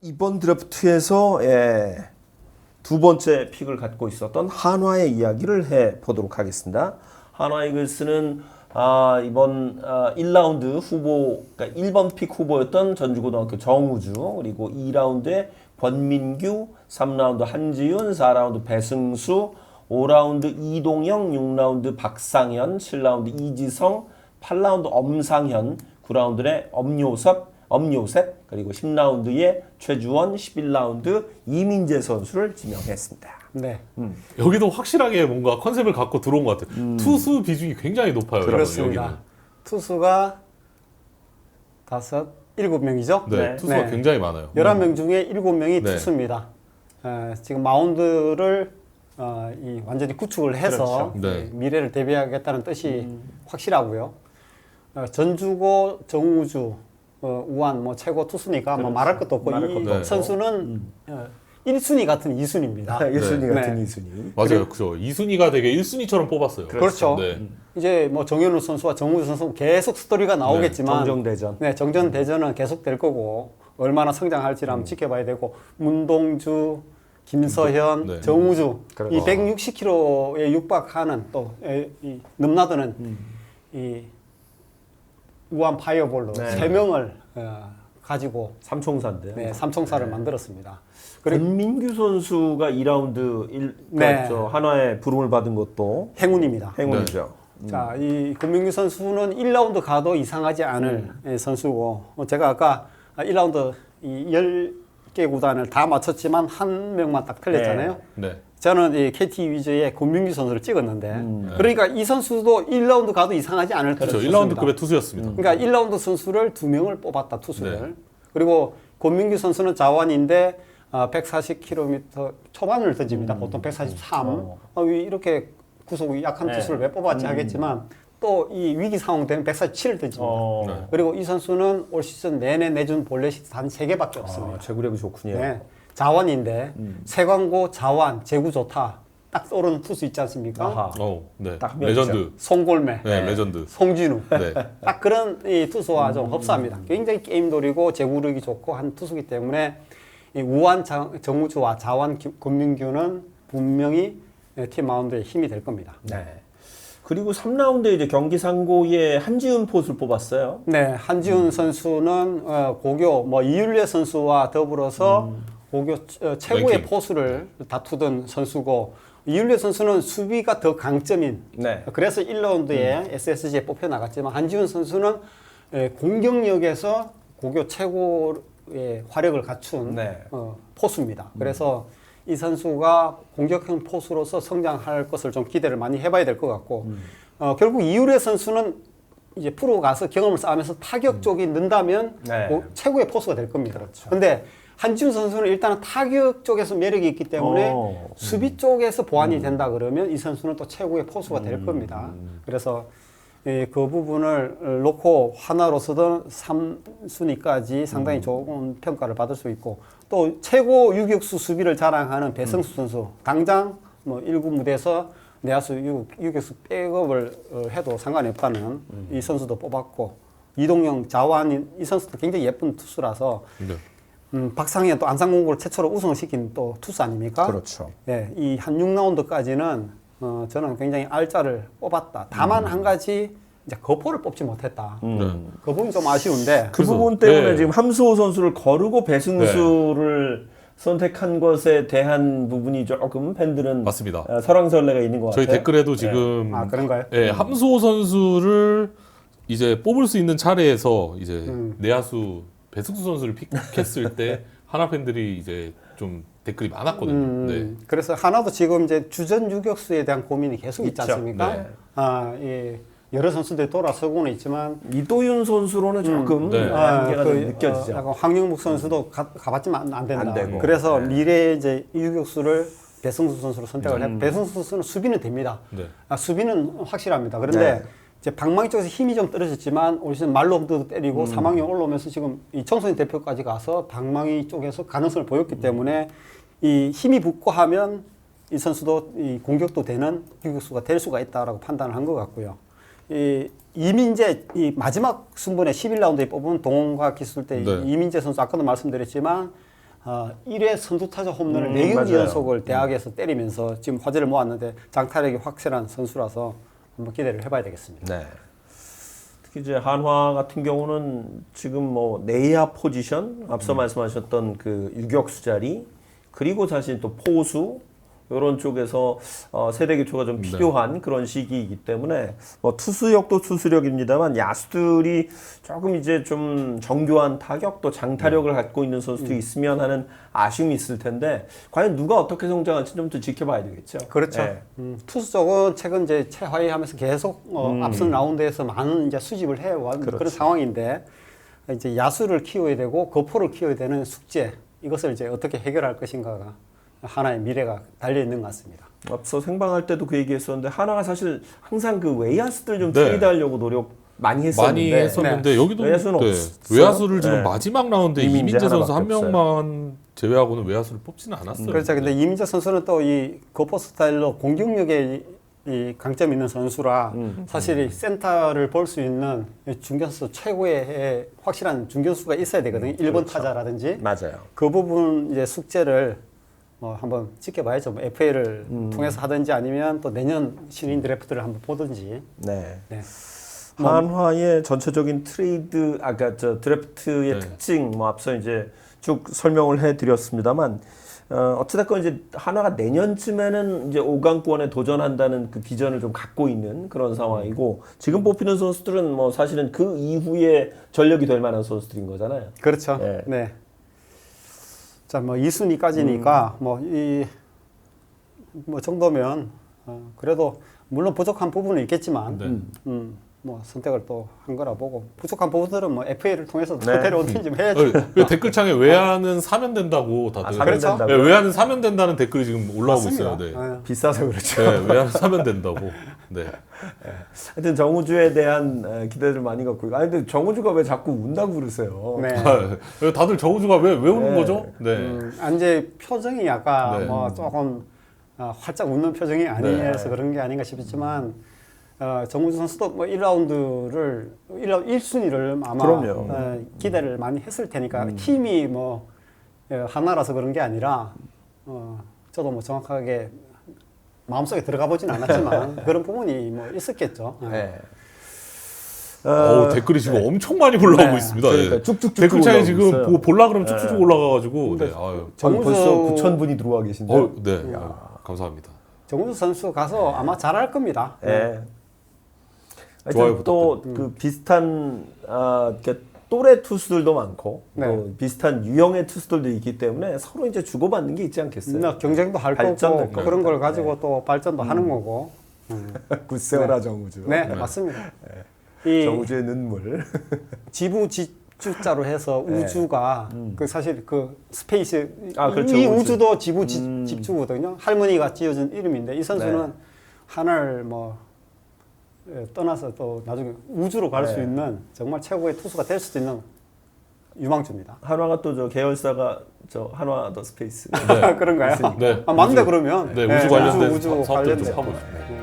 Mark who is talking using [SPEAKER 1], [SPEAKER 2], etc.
[SPEAKER 1] 이번 드래프트에서 예, 두 번째 픽을 갖고 있었던 한화의 이야기를 해 보도록 하겠습니다. 한화 이글스는 아, 이번 아, 1라운드 후보, 그러니까 1번 픽 후보였던 전주고등학교 정우주, 그리고 2라운드에 권민규, 3라운드 한지윤, 4라운드 배승수, 5라운드 이동영, 6라운드 박상현, 7라운드 이지성, 8라운드 엄상현, 9라운드에 엄요섭, 엄요셉, 그리고 10라운드에 최주원, 11라운드 이민재 선수를 지명했습니다.
[SPEAKER 2] 네.
[SPEAKER 3] 여기도 확실하게 뭔가 컨셉을 갖고 들어온 것 같아요. 투수 비중이 굉장히 높아요.
[SPEAKER 2] 그렇습니다.
[SPEAKER 3] 여기는.
[SPEAKER 2] 투수가 다섯, 일곱 명이죠.
[SPEAKER 3] 네,
[SPEAKER 1] 네.
[SPEAKER 3] 투수가
[SPEAKER 2] 네.
[SPEAKER 3] 굉장히 많아요.
[SPEAKER 2] 11명 중에 일곱 명이
[SPEAKER 3] 네.
[SPEAKER 2] 투수입니다. 에, 지금 마운드를 어, 이 완전히 구축을 해서
[SPEAKER 3] 그렇죠. 네.
[SPEAKER 2] 이 미래를 대비하겠다는 뜻이 확실하고요. 어, 전주고 정우주 어, 우한 뭐 최고 투수니까 뭐 말할 것도 없고
[SPEAKER 1] 말할
[SPEAKER 2] 이
[SPEAKER 3] 것도 없고.
[SPEAKER 2] 선수는 어, 1순위 같은 2순위입니다.
[SPEAKER 1] 아, 1순위
[SPEAKER 2] 네.
[SPEAKER 1] 같은
[SPEAKER 2] 네.
[SPEAKER 1] 2순위.
[SPEAKER 3] 맞아요. 그죠. 이순위가 되게 1순위처럼 뽑았어요.
[SPEAKER 2] 그렇죠.
[SPEAKER 3] 네.
[SPEAKER 2] 이제 뭐 정현우 선수와 정우주 선수 계속 스토리가 나오겠지만
[SPEAKER 1] 정정대전.
[SPEAKER 2] 네, 정전 대전은 계속 될 거고 얼마나 성장할지를 한번 지켜봐야 되고 문동주, 김서현,
[SPEAKER 3] 네.
[SPEAKER 2] 정우주
[SPEAKER 1] 그렇죠.
[SPEAKER 2] 이 160km에 육박하는 또 이 넘나드는 이 우한 파이어볼로
[SPEAKER 1] 네.
[SPEAKER 2] 세 명을 어, 가지고
[SPEAKER 1] 삼총사인데.
[SPEAKER 2] 네, 삼총사를 만들었습니다. 그리고
[SPEAKER 1] 권민규 선수가 2라운드 1,
[SPEAKER 2] 네.
[SPEAKER 1] 저 한화의 부름을 받은 것도
[SPEAKER 2] 행운입니다.
[SPEAKER 1] 행운이죠.
[SPEAKER 2] 자, 이 권민규 선수는 1라운드 가도 이상하지 않을 예, 선수고 어, 제가 아까 1라운드 이10 개 구단을 다 맞췄지만 한 명만 딱 틀렸잖아요.
[SPEAKER 3] 네.
[SPEAKER 2] 저는 이 KT 위즈의 권민규 선수를 찍었는데
[SPEAKER 1] 음.
[SPEAKER 2] 그러니까 이 선수도 1라운드 가도 이상하지 않을
[SPEAKER 3] 그렇죠.
[SPEAKER 2] 투수입니다.
[SPEAKER 3] 1라운드급의 투수였습니다.
[SPEAKER 2] 그러니까 1라운드 선수를 두 명을 뽑았다 투수를.
[SPEAKER 3] 네.
[SPEAKER 2] 그리고 권민규 선수는 자완인데 어, 140km 초반을 던집니다. 보통 143.
[SPEAKER 1] 어.
[SPEAKER 2] 어, 이- 이렇게 구속이 약한
[SPEAKER 1] 네.
[SPEAKER 2] 투수를 왜 뽑았지
[SPEAKER 1] 음.
[SPEAKER 2] 하겠지만 또 이 위기 상황 되면 147을 던집니다.
[SPEAKER 1] 어.
[SPEAKER 3] 네.
[SPEAKER 2] 그리고 이 선수는 올 시즌 내내 내준 볼넷이 단 3개밖에 없습니다.
[SPEAKER 1] 아, 제구력이 좋군요.
[SPEAKER 2] 네. 자완인데
[SPEAKER 1] 음.
[SPEAKER 2] 세광고 자완 제구 좋다. 딱 떠오르는 투수 있지 않습니까?
[SPEAKER 1] 아하.
[SPEAKER 3] 어, 네.
[SPEAKER 1] 명
[SPEAKER 3] 레전드.
[SPEAKER 2] 송골매,
[SPEAKER 3] 네, 레전드.
[SPEAKER 2] 송진우.
[SPEAKER 3] 네.
[SPEAKER 2] 딱 그런 이 투수와
[SPEAKER 1] 음.
[SPEAKER 2] 좀 흡사합니다. 굉장히 게임돌이고 제구력이 좋고 한 투수기 때문에 이 우한 장- 정우주와 자완 김- 권민규는 분명히 예, 팀 마운드에 힘이 될 겁니다.
[SPEAKER 1] 네. 그리고 3라운드에 이제 경기 상고에 한지훈 포수를 뽑았어요.
[SPEAKER 2] 네, 한지훈 선수는 어, 고교 뭐 이율례 선수와 더불어서 고교 어, 최고의
[SPEAKER 3] 랭킹.
[SPEAKER 2] 포수를 다투던 선수고 이율례 선수는 수비가 더 강점인
[SPEAKER 1] 네.
[SPEAKER 2] 그래서 1라운드에 SSG에 뽑혀 나갔지만 한지훈 선수는 에, 공격력에서 고교 최고의 화력을 갖춘
[SPEAKER 1] 네.
[SPEAKER 2] 어, 포수입니다. 그래서 이 선수가 공격형 포수로서 성장할 것을 좀 기대를 많이 해봐야 될 것 같고 어, 결국 이율의 선수는 이제 프로 가서 경험을 쌓으면서 타격 쪽이 는다면
[SPEAKER 1] 네.
[SPEAKER 2] 고- 최고의 포수가 될 겁니다. 그런데 한지훈 선수는 일단은 타격 쪽에서 매력이 있기 때문에
[SPEAKER 1] 어.
[SPEAKER 2] 수비 쪽에서 보완이 된다 그러면 이 선수는 또 최고의 포수가 될 겁니다. 그래서 예, 그 부분을 놓고 하나로서도 3순위까지 상당히 좋은 평가를 받을 수 있고 또 최고 유격수 수비를 자랑하는 배성수 선수 당장 뭐 1구 무대에서 내야수 유- 유격수 백업을 어, 해도 상관이 없다는 이 선수도 뽑았고 이동영 자완 이 선수도 굉장히 예쁜 투수라서
[SPEAKER 3] 네.
[SPEAKER 2] 음, 박상현 또 안산공고를 최초로 우승을 시킨 또 투수 아닙니까?
[SPEAKER 1] 그렇죠.
[SPEAKER 2] 네, 이한 6라운드까지는 어, 저는 굉장히 알짜를 뽑았다. 다만 한 가지 이제 거포를 뽑지 못했다.
[SPEAKER 1] 음.
[SPEAKER 2] 그 부분이 좀 아쉬운데
[SPEAKER 1] 그 부분 때문에
[SPEAKER 3] 네.
[SPEAKER 1] 지금 함수호 선수를 거르고 배승수를 선택한 것에 대한 부분이 조금 팬들은
[SPEAKER 3] 맞습니다.
[SPEAKER 1] 어, 설왕설래가 있는 것
[SPEAKER 3] 저희
[SPEAKER 1] 같아요.
[SPEAKER 3] 댓글에도 지금
[SPEAKER 2] 아 그런가요?
[SPEAKER 3] 예, 함수호 선수를 이제 뽑을 수 있는 차례에서 이제
[SPEAKER 2] 음.
[SPEAKER 3] 내야수 배승수 선수를 픽했을 때 하나 팬들이 이제 좀 댓글이 많았거든요.
[SPEAKER 2] 음,
[SPEAKER 3] 네.
[SPEAKER 2] 그래서 하나도 지금 이제 주전 유격수에 대한 고민이 계속 있지
[SPEAKER 1] 있죠.
[SPEAKER 2] 않습니까?
[SPEAKER 3] 네.
[SPEAKER 2] 아, 예. 여러 선수들이 돌아서고는 있지만
[SPEAKER 1] 이도윤 선수로는 조금
[SPEAKER 3] 네.
[SPEAKER 1] 아, 한계가 좀
[SPEAKER 2] 그,
[SPEAKER 1] 느껴지죠.
[SPEAKER 2] 어, 약간 황영묵 선수도 가, 가봤지만 안 된다.
[SPEAKER 1] 안 되고.
[SPEAKER 2] 그래서
[SPEAKER 1] 네.
[SPEAKER 2] 미래 이제 유격수를 배승수 선수로 선택을
[SPEAKER 1] 음.
[SPEAKER 2] 해. 배승수 선수는 수비는 됩니다.
[SPEAKER 3] 네.
[SPEAKER 2] 아, 수비는 확실합니다. 그런데
[SPEAKER 1] 네.
[SPEAKER 2] 이제 방망이 쪽에서 힘이 좀 떨어졌지만 올 시즌 말로도
[SPEAKER 1] 음.
[SPEAKER 2] 때리고 사망이 올라오면서 지금 이 청소년 대표까지 가서 방망이 쪽에서 가능성을 보였기
[SPEAKER 1] 음.
[SPEAKER 2] 때문에 이 힘이 붙고 하면 이 선수도 이 공격도 되는 유격수가 될 수가 있다라고 판단을 한 것 같고요. 이 이민재 이 마지막 순번에 11라운드에 뽑은 동원과 기술 때
[SPEAKER 3] 네.
[SPEAKER 2] 이민재 선수 아까도 말씀드렸지만 어, 1회 선두타자 홈런을
[SPEAKER 1] 음,
[SPEAKER 2] 네 4경기
[SPEAKER 1] 맞아요.
[SPEAKER 2] 연속을 대학에서 때리면서 지금 화제를 모았는데 장타력이 확실한 선수라서 한번 기대를 해봐야 되겠습니다.
[SPEAKER 1] 네. 특히 이제 한화 같은 경우는 지금 뭐 내야 포지션 앞서 말씀하셨던 그 유격수 자리 그리고 사실 또 포수 이런 쪽에서 어, 세대 교체가 좀 필요한 그런 시기이기 때문에 뭐 투수력도 투수력입니다만 야수들이 조금 이제 좀 정교한 타격도 장타력을 갖고 있는 선수들이 있으면 하는 아쉬움이 있을 텐데 과연 누가 어떻게 성장할지 좀 더 지켜봐야 되겠죠.
[SPEAKER 2] 그렇죠.
[SPEAKER 1] 네.
[SPEAKER 2] 음, 투수 쪽은 최근 이제 최하위하면서 계속 어, 앞선 라운드에서 많은 이제 수집을 해온 그런 상황인데 이제 야수를 키워야 되고 거포를 키워야 되는 숙제 이것을 이제 어떻게 해결할 것인가가 하나의 미래가 달려 있는 것 같습니다.
[SPEAKER 1] 앞서 생방할 때도 그 얘기했었는데 하나가 사실 항상 그 외야수들 좀
[SPEAKER 3] 네.
[SPEAKER 1] 트레이드하려고 노력 많이 했었는데
[SPEAKER 3] 많이 했었는데 여기도
[SPEAKER 1] 외야수는
[SPEAKER 3] 네,
[SPEAKER 1] 없어요?
[SPEAKER 3] 외야수를 지금
[SPEAKER 1] 네.
[SPEAKER 3] 마지막 라운드에
[SPEAKER 1] 이민재
[SPEAKER 3] 이민재 선수 한 명만 제외하고는 외야수를 뽑지는 않았어요.
[SPEAKER 2] 그렇죠. 근데 이민재 선수는 또 이 거포 스타일로 공격력에 이 강점 있는 선수라 사실 이 센터를 볼 수 있는 이 중견수 최고의 확실한 중견수가 있어야 되거든요. 일 1번 타자라든지
[SPEAKER 1] 맞아요.
[SPEAKER 2] 그 부분 이제 숙제를 뭐 한번 지켜봐야죠. 뭐 FA를 통해서 하든지 아니면 또 내년 신인 드래프트를 한번 보든지.
[SPEAKER 1] 네.
[SPEAKER 2] 네.
[SPEAKER 1] 한화의 전체적인 트레이드 아까 저 드래프트의
[SPEAKER 3] 네.
[SPEAKER 1] 특징 뭐 앞서 이제 쭉 설명을 해드렸습니다만 어, 어찌됐건 이제 한화가 내년쯤에는 이제 5강권에 도전한다는 그 비전을 좀 갖고 있는 그런 상황이고 지금 뽑히는 선수들은 뭐 사실은 그 이후에 전력이 될 만한 선수들인 거잖아요.
[SPEAKER 2] 그렇죠.
[SPEAKER 1] 네.
[SPEAKER 2] 네. 자, 뭐 2순위까지니까 뭐이뭐 정도면 어, 그래도 물론 부족한 부분은 있겠지만
[SPEAKER 3] 네.
[SPEAKER 2] 음, 뭐 선택을 또 한 거라 보고 부족한 부분들은 뭐 FA를 통해서
[SPEAKER 1] 네.
[SPEAKER 2] 데려오든지 해야죠.
[SPEAKER 3] 어, 그 댓글창에 외야는 사면 된다고 다들
[SPEAKER 1] 아, 사면
[SPEAKER 2] 그렇죠.
[SPEAKER 1] 된다고.
[SPEAKER 3] 네, 외야는 사면 된다는 댓글이 지금 올라오고
[SPEAKER 2] 맞습니다.
[SPEAKER 3] 있어요. 네.
[SPEAKER 2] 어.
[SPEAKER 1] 비싸서 그렇죠.
[SPEAKER 3] 네, 외야는 사면 된다고. 네.
[SPEAKER 1] 하여튼 정우주에 대한 어, 기대를 많이 갖고 있고 아니 근데 정우주가 왜 자꾸 운다고 그러세요?
[SPEAKER 2] 네.
[SPEAKER 3] 아, 다들 정우주가 왜, 왜 우는
[SPEAKER 1] 네.
[SPEAKER 3] 거죠? 네.
[SPEAKER 2] 음, 아, 이제 표정이 아까
[SPEAKER 3] 네.
[SPEAKER 2] 뭐 조금 어, 활짝 웃는 표정이 아니어서
[SPEAKER 1] 네.
[SPEAKER 2] 그런 게 아닌가 싶지만 어, 정우주 선수도 뭐 1라운드를 1라운드 1순위를 아마
[SPEAKER 1] 그럼요.
[SPEAKER 2] 어, 기대를 많이 했을 테니까 팀이 뭐 어, 하나라서 그런 게 아니라 어, 저도 뭐 정확하게 마음속에 들어가 보진 않았지만 그런 부분이 뭐 있었겠죠. 어.
[SPEAKER 1] 네.
[SPEAKER 3] 어우, 댓글이 지금 엄청 많이 올라오고
[SPEAKER 2] 네.
[SPEAKER 3] 있습니다.
[SPEAKER 1] 그러니까
[SPEAKER 3] 예.
[SPEAKER 1] 쭉쭉쭉
[SPEAKER 3] 댓글창에
[SPEAKER 1] 올라오고
[SPEAKER 3] 지금
[SPEAKER 1] 있어요.
[SPEAKER 3] 보- 볼라 그러면 쭉쭉쭉 올라가가지고. 네. 아유.
[SPEAKER 1] 저는 벌써
[SPEAKER 2] 정우주-
[SPEAKER 1] 9천 분이 들어와 계신데.
[SPEAKER 3] 어, 네. 아유, 감사합니다.
[SPEAKER 2] 정우주 선수 가서 아마 잘할 겁니다.
[SPEAKER 1] 예.
[SPEAKER 3] 좋아요
[SPEAKER 1] 또그 비슷한 아, 이렇게 또래 투수들도 많고
[SPEAKER 2] 네.
[SPEAKER 1] 또 비슷한 유형의 투수들도 있기 때문에 서로 이제 주고받는 게 있지 않겠어요?
[SPEAKER 2] 나 경쟁도 할 거고
[SPEAKER 1] 될
[SPEAKER 2] 그런 걸. 가지고 또 발전도 하는 거고. 음.
[SPEAKER 1] 굿세어라 정우주.
[SPEAKER 2] 네, 맞습니다. 이
[SPEAKER 1] 정우주의 눈물.
[SPEAKER 2] 지부 지 주자로 해서
[SPEAKER 1] 네.
[SPEAKER 2] 우주가 그 사실 그 스페이스
[SPEAKER 1] 아, 그렇죠,
[SPEAKER 2] 이
[SPEAKER 1] 우주.
[SPEAKER 2] 우주 도 지부 지,
[SPEAKER 1] 음.
[SPEAKER 2] 집주거든요. 할머니가 지어준 이름인데 이 선수는
[SPEAKER 1] 네.
[SPEAKER 2] 하나를 뭐 예, 떠나서 또 나중에 우주로 갈 수
[SPEAKER 1] 네.
[SPEAKER 2] 있는 정말 최고의 투수가 될 수도 있는 유망주입니다.
[SPEAKER 1] 한화가 또 저 계열사가 저 한화 더 스페이스.
[SPEAKER 2] 그런가요?
[SPEAKER 3] 네.
[SPEAKER 2] 아, 맞네
[SPEAKER 3] 우주-
[SPEAKER 2] 그러면.
[SPEAKER 3] 네,
[SPEAKER 2] 예,
[SPEAKER 3] 우주 관련된
[SPEAKER 2] 우주,
[SPEAKER 3] 사-. 좀 하고 있습니다.